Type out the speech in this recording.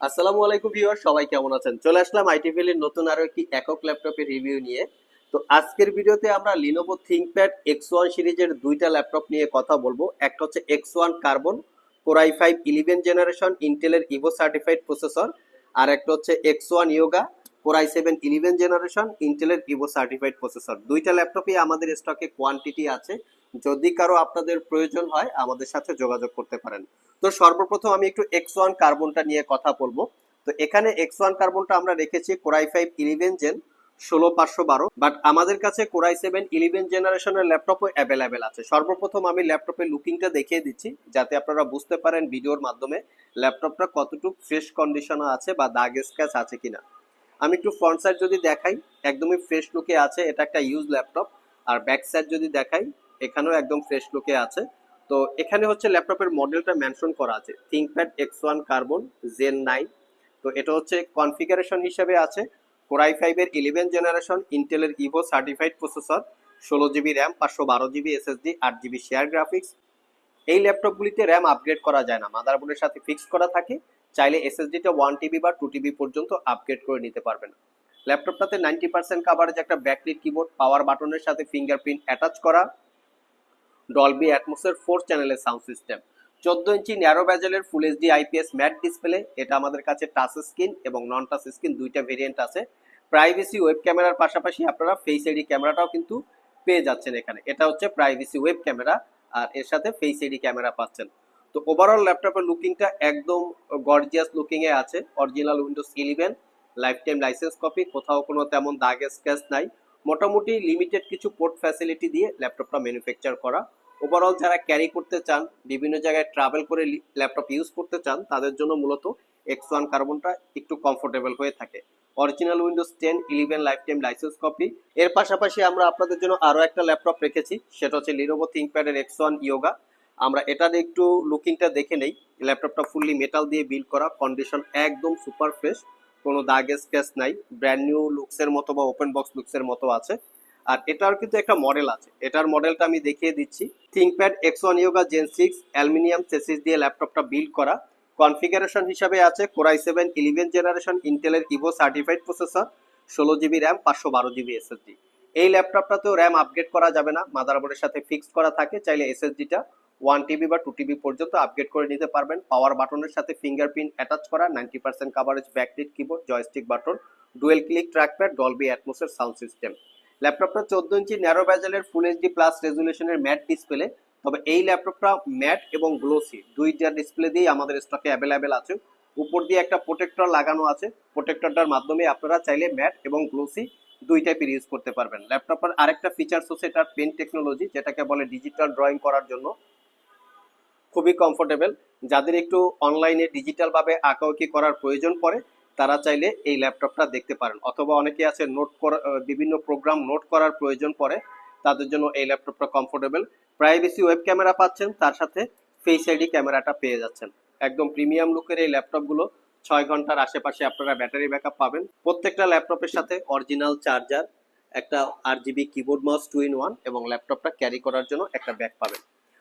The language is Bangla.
আসসালামু আলাইকুম ভিউয়ার সবাই কেমন আছেন? চলে আসলাম আইটি ভ্যালির নতুন আরও একটি একক ল্যাপটপের রিভিউ নিয়ে। তো আজকের ভিডিওতে আমরা লিনোভো থিংকপ্যাড এক্স ওয়ান সিরিজের দুইটা ল্যাপটপ নিয়ে কথা বলব। একটা হচ্ছে X one Carbon core i five eleven generation ইন্টেলের ইভো সার্টিফাইড প্রসেসর আর একটা হচ্ছে X one Yoga core i seven eleven generation ইন্টেলের ইভো সার্টিফাইড প্রসেসর দুইটা ল্যাপটপই আমাদের স্টকে কোয়ান্টিটি আছে। যদি কারও আপনাদের প্রয়োজন হয়, আমাদের সাথে যোগাযোগ করতে পারেন। তো সর্বপ্রথম আমি একটু এক্স ওয়ান কার্বনটা নিয়ে কথা বলব। তো এখানে এক্স ওয়ান কার্বনটা আমরা রেখেছি কোরাই ফাইভ ইলেভেন জেন ষোলো পাঁচশো বারো। বাট আমাদের কাছে কোরাই সেভেন ইলেভেন জেনারেশনের ল্যাপটপও অ্যাভেলেবেল আছে। সর্বপ্রথম আমি ল্যাপটপের লুকিংটা দেখিয়ে দিচ্ছি, যাতে আপনারা বুঝতে পারেন ভিডিওর মাধ্যমে ল্যাপটপটা কতটুকু ফ্রেশ কন্ডিশনে আছে বা দাগ স্ক্র্যাচ আছে কিনা। আমি একটু ফ্রন্ট সাইড যদি দেখাই, একদমই ফ্রেশ লুকে আছে। এটা একটা ইউজ ল্যাপটপ। আর ব্যাক সাইড যদি দেখাই এখানেও একদম ফ্রেশ লুকে আছে। তো এখানে হচ্ছে ল্যাপটপের মডেলটা মেনশন করা আছে। ThinkPad X one Carbon Gen nine তো এটা হচ্ছে কনফিগারেশন হিসেবে আছে। কোরাই ফাইভের ইলেভেন জেনারেশন ইন্টেলের ইভো সার্টিফাইড প্রসেসর ষোলো জিবি র্যাম পাঁচশো বারো জিবি এসএসডি আট জিবি শেয়ার গ্রাফিক্স এই ল্যাপটপগুলিতে র্যাম আপগ্রেড করা যায় না। মাদারবোর্ডের সাথে ফিক্সড করা থাকে। চাইলে এসএসডিটা ওয়ান টিবি বা টু টিবি পর্যন্ত আপগ্রেড করে নিতে পারবেন। ল্যাপটপটাতে নাইনটি পার্সেন্ট কাভারেজ একটা ব্যাকলিট কিবোর্ড পাওয়ার বাটনের সাথে ফিঙ্গারপ্রিন্ট অ্যাটাচ করা। ডলবি অ্যাটমসের ফোর চ্যানেলের সাউন্ড সিস্টেম চোদ্দ ইঞ্চি narrow ব্যাজেলের full HD IPS matte display এটা আমাদের কাছে টাচ স্ক্রিন এবং নন টাচ স্ক্রিন দুইটা ভেরিয়েন্ট আছে। প্রাইভেসি ওয়েব ক্যামেরার পাশাপাশি আপনারা ফেস আইডি ক্যামেরাটাও কিন্তু পেয়ে যাচ্ছেন এখানে। এটা হচ্ছে প্রাইভেসি ওয়েব ক্যামেরা আর এর সাথে ফেস আইডি ক্যামেরা পাচ্ছেন। তো ওভারঅল ল্যাপটপের লুকিংটা একদম গর্জিয়াস লুকিং এ আছে। Original Windows eleven lifetime license copy কোথাও কোনো তেমন দাগ স্ক্র্যাচ নাই। মোটামুটি লিমিটেড কিছু পোর্ট ফ্যাসিলিটি দিয়ে ল্যাপটপটা ম্যানুফ্যাকচার করা। ওভারঅল যারা ক্যারি করতে চান, বিভিন্ন জায়গায় ট্রাভেল করে ল্যাপটপ ইউজ করতে চান, তাদের জন্য মূলত এক্স ওয়ান কার্বনটা একটু কমফোর্টেবল হয়ে থাকে। Original Windows ten eleven lifetime license copy এর পাশাপাশি আমরা আপনাদের জন্য আরও একটা ল্যাপটপ রেখেছি, সেটা হচ্ছে লিনোভো থিংকপ্যাডের এক্স ওয়ান ইয়োগা আমরা এটার একটু লুকিংটা দেখে নেই। ল্যাপটপটা ফুললি মেটাল দিয়ে বিল্ড করা কন্ডিশন একদম সুপার ফ্রেশ কোনো দাগ স্ক্র্যাচ নাই। ব্র্যান্ড নিউ লুকসের মতো বা ওপেন বক্স লুকসের মতো আছে। আর এটার কিন্তু একটা মডেল আছে। এটার মডেলটা আমি দেখিয়ে দিচ্ছি। ThinkPad X one Yoga Gen six aluminium chassis দিয়ে ল্যাপটপটা বিল্ড করা। কনফিগারেশন হিসাবে আছে core i seven eleven generation ইন্টেলের ইভো সার্টিফাইড প্রসেসর ষোলো জিবি র্যাম পাঁচশো বারো জিবি এসএসডি এই ল্যাপটপটাতেও র্যাম আপগ্রেড করা যাবে না। মাদারবোর্ডের সাথে ফিক্সড করা থাকে, চাইলে এসএসডিটা ওয়ান টিবি বা টু টিবি পর্যন্ত আপগ্রেড করে নিতে পারবেন। পাওয়ার বাটনের সাথে ফিঙ্গারপ্রিন্ট অ্যাটাচ করা ninety percent coverage backlit keyboard joystick button dual click trackpad Dolby অ্যাটমোসের sound system ল্যাপটপটা চোদ্দ ইঞ্চি ন্যারো ব্যাজেলের ফুল এইচডি প্লাস রেজুলেশনের ম্যাট ডিসপ্লে তবে এই ল্যাপটপটা ম্যাট এবং গ্লোসি দুইটা ডিসপ্লে দিয়েই আমাদের স্টকে অ্যাভেলেবেল আছে। উপর দিয়ে একটা প্রোটেক্টর লাগানো আছে। প্রোটেক্টরটার মাধ্যমে আপনারা চাইলে ম্যাট এবং গ্লোসি দুই টাইপের ইউজ করতে পারবেন। ল্যাপটপের আরেকটা ফিচার্স হচ্ছে এটার পেন টেকনোলজি যেটাকে বলে ডিজিটাল ড্রয়িং করার জন্য। খুবই কমফোর্টেবল যাদের একটু অনলাইনে ডিজিটালভাবে আঁকাউকি করার প্রয়োজন পড়ে তারা চাইলে এই ল্যাপটপটা দেখতে পারেন। অথবা অনেকে আছে নোট করা বিভিন্ন প্রোগ্রাম নোট করার প্রয়োজন পড়ে, তাদের জন্য এই ল্যাপটপটা কমফোর্টেবল প্রাইভেসি ওয়েব ক্যামেরা পাচ্ছেন, তার সাথে ফেস আইডি ক্যামেরাটা পেয়ে যাচ্ছেন। একদম প্রিমিয়াম লুকের এই ল্যাপটপগুলো ছয় ঘণ্টার আশেপাশে আপনারা ব্যাটারি ব্যাকআপ পাবেন। প্রত্যেকটা ল্যাপটপের সাথে অরিজিনাল চার্জার একটা R GB keyboard mouse two in one এবং ল্যাপটপটা ক্যারি করার জন্য একটা ব্যাগ পাবেন।